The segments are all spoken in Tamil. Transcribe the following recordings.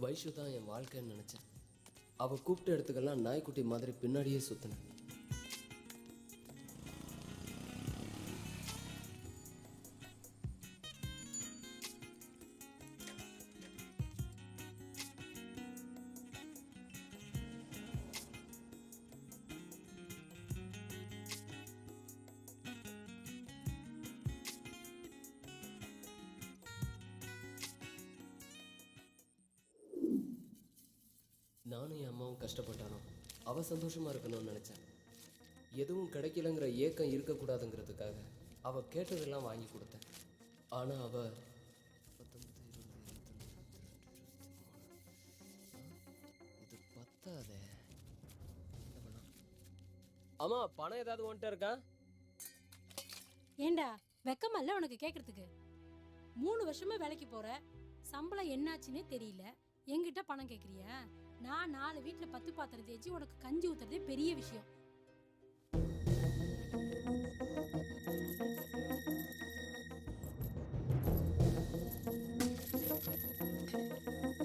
வைஷு தான் என் வாழ்க்கைன்னு நினச்சேன். அவள் கூப்பிட்ட இடத்துக்கெல்லாம் நாய்க்குட்டி மாதிரி பின்னாடியே சுற்றினேன் நானும் என் அம்மாவும் கஷ்டப்பட்டாலும் அவள் சந்தோஷமாக இருக்கணும்னு நினச்சேன். எதுவும் கிடைக்கலங்கிற ஏக்கம் இருக்கக்கூடாதுங்கிறதுக்காக அவள் கேட்டதெல்லாம் வாங்கி கொடுத்தேன். ஆனால் அவள் பத்தொன்பது இருபது இருபத்தொன்று இது பத்தாதே. அம்மா பணம் ஏதாவது ஒன்ட்டு இருக்கா? ஏண்டா வெக்கமல்ல உனக்கு கேட்கறதுக்கு மூணு வருஷமா வேலைக்கு போற சம்பளம் என்னாச்சுன்னே தெரியல. என்கிட்ட பணம் கேக்குறியா? நான் நாலு வீட்டில் பத்து பாத்திரம் தேய்ச்சி உனக்கு கஞ்சி ஊத்துறதே பெரிய விஷயம்.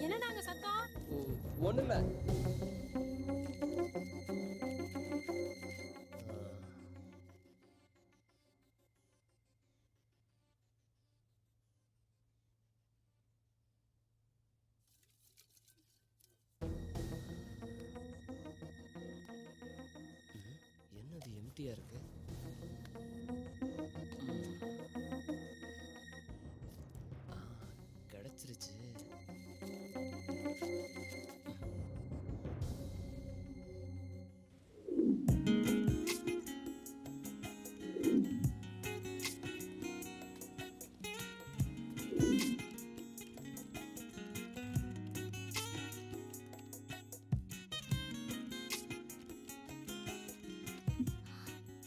என்ன நாங்க சத்தம்? ஒண்ணுல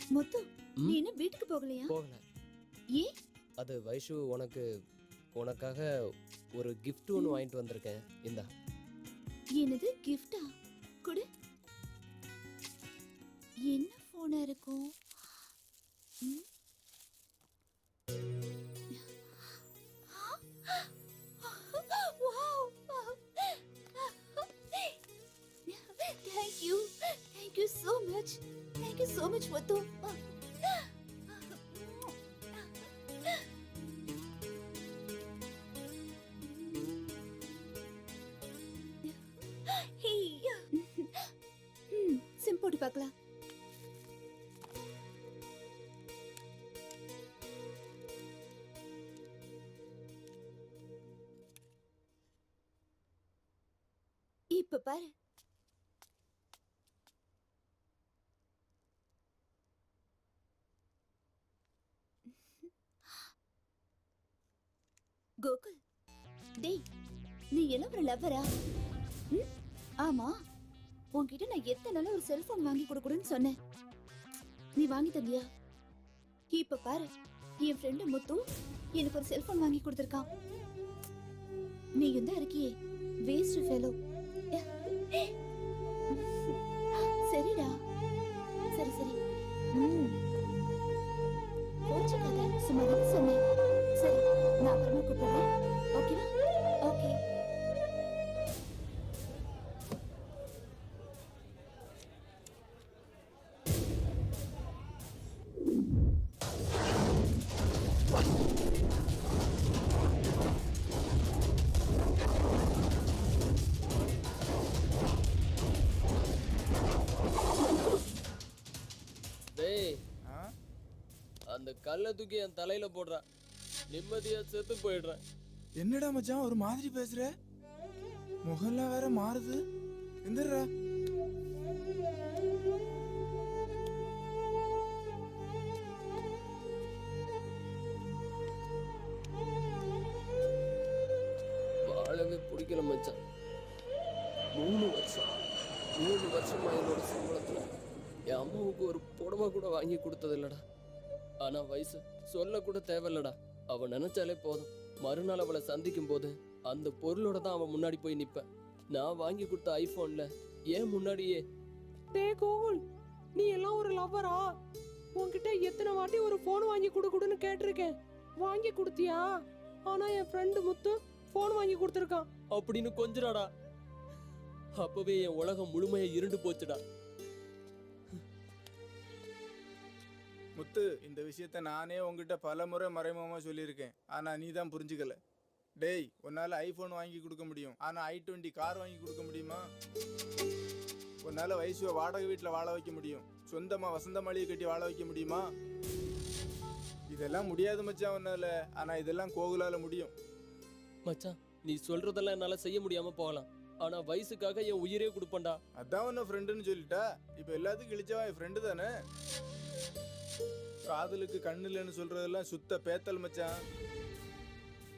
முத்து நீ என்ன வீட்டுக்கு போகலையா? போகல. ஏன் அது வைஷு உனக்கு உனக்காக ஒரு gift ஒன்று வாங்கிட்டு வந்திருக்கேன். இந்தா. என்னது கிஃப்டா கொடு. என்ன போனா இருக்கும்? ம்? So much, Muthu. சிம் போட்டு பார்க்கலாம் இப்ப பாரு கோகுல். டேய் நீ எல்லாம் ஒரு லவ்வரா ம்? ஆமா. உன்கிட்ட நான் எத்தனை நாள் ஒரு செல்போன் வாங்கி கொடுக்கணும்னு சொன்னேன். நீ வாங்கி தந்தியா? இப்ப பாரு என் ஃப்ரெண்டு முத்து எனக்கு ஒரு செல்போன் வாங்கி கொடுத்துருக்கான். நீ தான் இருக்கியே வேஸ்ட் ஃபெலோ சரிடா. சரி சரி. ம். கோச்சுக்காத சும்மா தான் சொன்னேன். சரி. அப்புறமா கூப்பிடுறேன் ஓகேவா ஓகே டேய். அந்த கல்லை தூக்கி என் தலையில போடுறான் நிம்மதியா செத்து போயிடுறேன். என்னடா மச்சான் ஒரு மாதிரி பேசுற? முகம்லாம் வேற மாறுது. எந்திரா வாழவே பிடிக்கல மச்சான். மூணு வருஷம் மூணு வருஷமா என்னோட சம்பளத்துல என் அம்மாவுக்கு ஒரு புடவை கூட வாங்கி கொடுத்தது இல்லடா ஆனா வயசு சொல்ல கூட தேவையில்லடா. அவ நினைச்சாலே போதும். மறுநாள் அவளை சந்திக்கும் போது அந்த பொருளோட தான் அவன் முன்னாடி போய் நிப்பேன் நான் வாங்கி கொடுத்த ஐபோன்ல ஏன் முன்னாடியே? டே கோகுல் நீ எல்லாம் ஒரு லவ்வரா? உன்கிட்ட எத்தனை வாட்டி ஒரு ஃபோன் வாங்கி கொடு கொடுன்னு கேட்டிருக்கேன். வாங்கி கொடுத்தியா? ஆனா என் ஃப்ரெண்டு முத்து ஃபோன் வாங்கி கொடுத்துருக்கான். அப்படின்னு கொஞ்சடாடா அப்பவே என் உலகம் முழுமையா இருண்டு போச்சுடா. முத்து இந்த விஷயத்த நானே உங்ககிட்ட பல முறை மறைமுகமா சொல்லியிருக்கேன். ஆனா நீ தான் புரிஞ்சுக்கல. டேய் உன்னால ஐபோன் வாங்கி கொடுக்க முடியும். ஆனா ஐ டுவெண்ட்டி கார் வாங்கி கொடுக்க முடியுமா? உன்னால வயசுவ வாடகை வீட்டில் வாழ வைக்க முடியும். சொந்தமா வசந்த மாளிகை கட்டி வாழ வைக்க முடியுமா? இதெல்லாம் முடியாது மச்சான் உன்னால. ஆனா இதெல்லாம் கோகுலால முடியும். மச்சான் நீ சொல்றதெல்லாம் என்னால செய்ய முடியாம போகலாம். ஆனா வயசுக்காக என் உயிரே கொடுப்பேன்டா. அதான் உன்னை ஃப்ரெண்டுன்னு சொல்லிட்டா. இப்போ எல்லாத்துக்கும் இழிச்சவன் என் ஃப்ரெண்டு தானே? காதலுக்கு கண்ணு இல்லைன்னு சொல்றதெல்லாம் சுத்த பேத்தல் மச்சான்.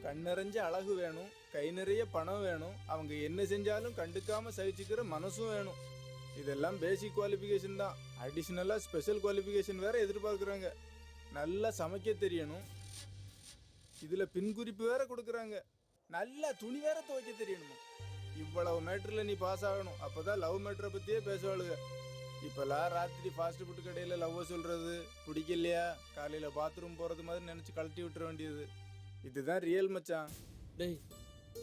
கண் நிறைஞ்ச அழகு வேணும் கை நிறைய பணம் வேணும் அவங்க என்ன செஞ்சாலும் கண்டுக்காம சகிச்சுக்கிற மனசும் வேணும். இதெல்லாம் பேசிக் குவாலிஃபிகேஷன் தான். அடிஷ்னலாக ஸ்பெஷல் குவாலிஃபிகேஷன் வேற எதிர்பார்க்குறாங்க. நல்லா சமைக்க தெரியணும். இதில் பின்குறிப்பு வேற கொடுக்குறாங்க. நல்லா துணி வேற துவைக்க தெரியணுமா? இவ்வளவு மேட்டரில் நீ பாஸ் ஆகணும். அப்போ தான் லவ் மேட்ரை பற்றியே பேசுவாளுங்க இப்போல்லாம் ராத்திரி ஃபாஸ்ட் ஃபுட் கடையில் லவ் சொல்கிறது பிடிக்கலையா? காலையில் பாத்ரூம் போகிறது மாதிரி நினச்சி கழட்டி விட்டுற வேண்டியது. இதுதான் ரியல் மச்சான். டேய்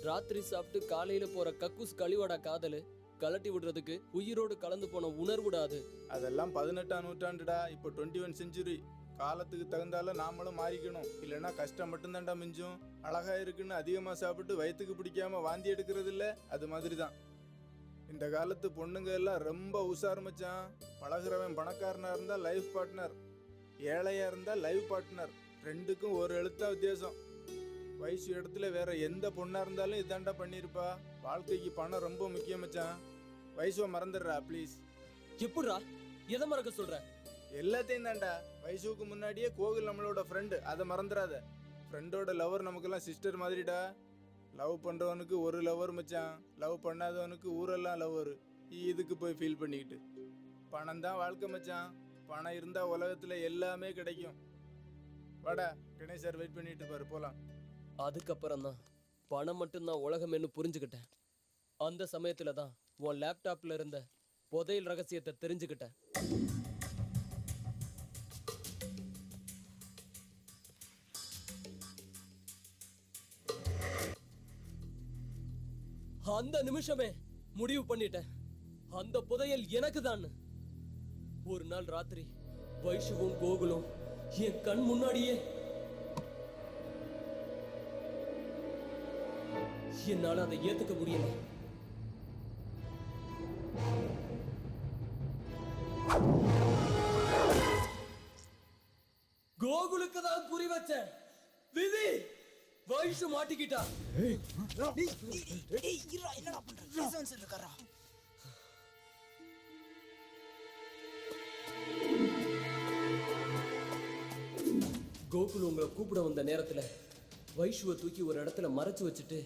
ராத்திரி சாப்பிட்டு காலையில போற கக்கூஸ் கழிவடா காதலு கலட்டி விடுறதுக்கு உயிரோடு கலந்து போன உணர்வுடாது அதெல்லாம் பதினெட்டாம் நூற்றாண்டுடா இப்போ டுவெண்ட்டி ஒன் செஞ்சுரி காலத்துக்கு தகுந்தால நாமளும் மாறிக்கணும். இல்லைன்னா கஷ்டம் மட்டும்தான்டா மிஞ்சும். அழகா இருக்குன்னு அதிகமாக சாப்பிட்டு வயிற்றுக்கு பிடிக்காம வாந்தி எடுக்கிறது இல்ல அது மாதிரி தான் இந்த காலத்து பொண்ணுங்க எல்லாம் ரொம்ப உஷார் மச்சான். பழகுறவன் பணக்காரனா இருந்தா லைஃப் பார்ட்னர் ஏழையா இருந்தா லைஃப் பார்ட்னர் ரெண்டுக்கும் ஒரு எழுத்தா வித்தியாசம். வயசு இடத்துல வேற எந்த பொண்ணா இருந்தாலும் இதாண்டா பண்ணியிருப்பா வாழ்க்கைக்கு பணம் ரொம்ப முக்கியம் மச்சான். வயசுவை மறந்துடுறா ப்ளீஸ் எப்படிடா எதை மறக்க சொல்ற? எல்லாத்தையும் தான்டா. வயசுக்கு முன்னாடியே கோகுல் நம்மளோட ஃப்ரெண்டு அதை மறந்துடாத ஃப்ரெண்டோட லவர் நமக்கெல்லாம் சிஸ்டர் மாதிரிடா. லவ் பண்ணுறவனுக்கு ஒரு லவ்வர் மச்சான். லவ் பண்ணாதவனுக்கு ஊரெல்லாம் லவ்வர் இதுக்கு போய் ஃபீல் பண்ணிக்கிட்டு? பணம் தான் வாழ்க்கை மச்சான். பணம் இருந்தால் உலகத்தில் எல்லாமே கிடைக்கும். வாடா கணேஷ் சார் வெயிட் பண்ணிட்டு இருப்பாரு. போகலாம் அதுக்கப்புறம் தான் பணம் மட்டும்தான் உலகம்னு புரிஞ்சுக்கிட்டேன். அந்த சமயத்தில் தான் உன் லேப்டாப்பில் இருந்த புதையல் ரகசியத்தை தெரிஞ்சுக்கிட்டேன். அந்த நிமிஷமே முடிவு பண்ணிட்டேன். அந்த புதையல் எனக்கு தான் ஒரு நாள் ராத்திரி வைஷுவும் கோகுலும் என் கண் முன்னாடியே என்னால் அதை ஏத்துக்க முடியல. கோகுலுக்கு தான் குறி வச்சேன். விதி! வைஷு மாட்டிக்கிட்டா. கோகுல் உங்களை கூப்பிட வந்த நேரத்துல வைஷுவை தூக்கி ஒரு இடத்துல மறைச்சு வச்சுட்டு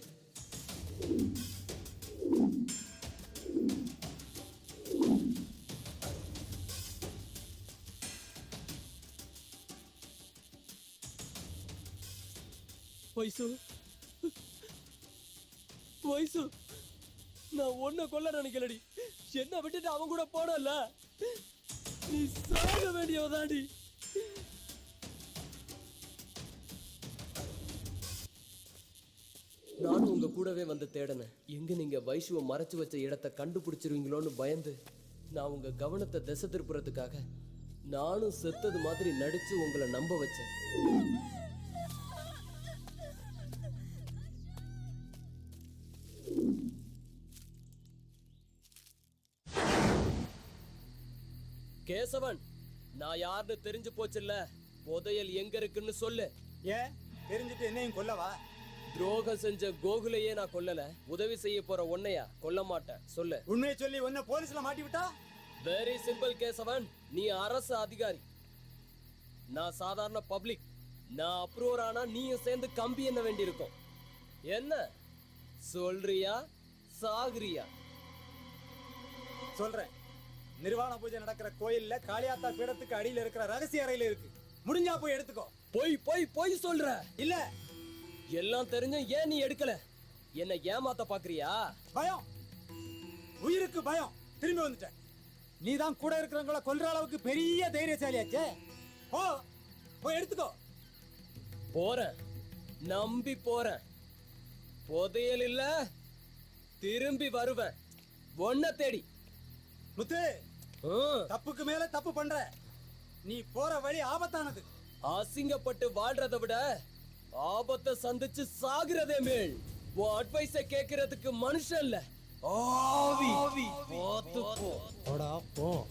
வைசு வைசு நான் ஒன்ன கொல்ல நினைக்கலடி. என்ன விட்டுட்டு அவன் கூட போனல நீ சாக வேண்டியவதாடி. நானும் உங்க கூடவே வந்து தேடினேன் எங்க நீங்க வைஷுவை மறைச்சு வச்ச இடத்த கண்டுபிடிச்சிருவீங்களோன்னு பயந்து நான் உங்க கவனத்தை திசை திருப்புறதுக்காக நானும் செத்தது மாதிரி நடிச்சு உங்களை நம்ப வச்சேன். கேசவன் நான் யாருன்னு தெரிஞ்சு போச்சுல்ல? புதையல் எங்க இருக்குன்னு சொல்லு. ஏன்? தெரிஞ்சுட்டு என்னையும் கொல்லவா? துரோகம் செஞ்ச கோகுலையே நான் கொல்லல. உதவி செய்ய போற உன்னையா கொல்ல மாட்டேன். சொல்லு. உண்மையை சொல்லி உன்னை போலீஸ்ல மாட்டி விட்டா வெரி சிம்பிள் கேசவன். நீ அரசு அதிகாரி. நான் சாதாரண பப்ளிக் நான் அப்ரூவர் ஆனா நீயும் சேர்ந்து கம்பி என்ன வேண்டியிருக்கும்? என்ன? சொல்றியா? சாகுறியா? சொல்றேன். நிர்வாண பூஜை நடக்கிற கோயில்ல காளியாத்தா பீடத்துக்கு அடியில இருக்கிற ரகசிய அறையில இருக்கு. முடிஞ்சா போய் எடுத்துக்கோ. பொய் பொய் பொய் சொல்ற. இல்ல. எல்லாம் தெரிஞ்சும் ஏன் நீ எடுக்கல? என்ன ஏமாத்த பாக்குறியா? பயம். உயிருக்கு பயம். திரும்பி வந்துட்டேன். நீ தான் கூட இருக்கிறவங்கள கொல்ற அளவுக்கு பெரிய தைரியசாலியாச்சே. போ. போய் எடுத்துக்கோ. போறேன். நம்பி போறேன். புதையல் இல்ல. திரும்பி வருவேன். ஒன்ன தேடி. முத்து. தப்புக்கு மேல தப்பு பண்ற. நீ போற வழி ஆபத்தானது. அசிங்கப்பட்டு வாழ்றதை விட ஆபத்தை சந்திச்சு சாகுறதே மேல். உன் அட்வைஸ கேக்குறதுக்கு மனுஷன் இல்ல. ஆவி. போ.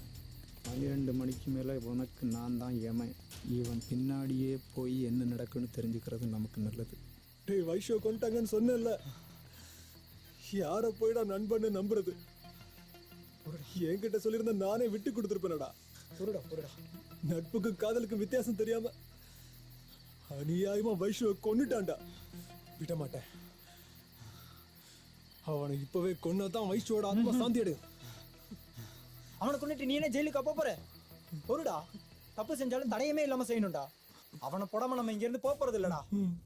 பன்னிரெண்டு மணிக்கு மேலே உனக்கு நான் தான் எமன் இவன் பின்னாடியே போய் என்ன நடக்குன்னு தெரிஞ்சுக்கிறது நமக்கு நல்லது. டேய் வைஷோ கொண்டாங்கன்னு சொன்னேன்ல. யாரை போய்டா நண்பன்னு நம்புறது? என்கிட்ட சொல்லியிருந்தா நானே விட்டு கொடுத்துருப்பேனடா. பொருடா பொருடா நட்புக்கு காதலுக்கு வித்தியாசம் தெரியாம அநியாயமா வைஷுவை கொன்னுட்டான்டா. விட மாட்டேன். அவனை இப்பவே கொன்னதான் வைஷுவோட ஆத்மா சாந்தி அடையும். அவனை கொண்டுட்டு நீ என்ன ஜெயிலுக்கு அப்ப போற? பொருடா தப்பு செஞ்சாலும் தடையமே இல்லாம செய்யணும்டா. அவனை போடாம நம்ம இங்க இருந்து போறது இல்லடா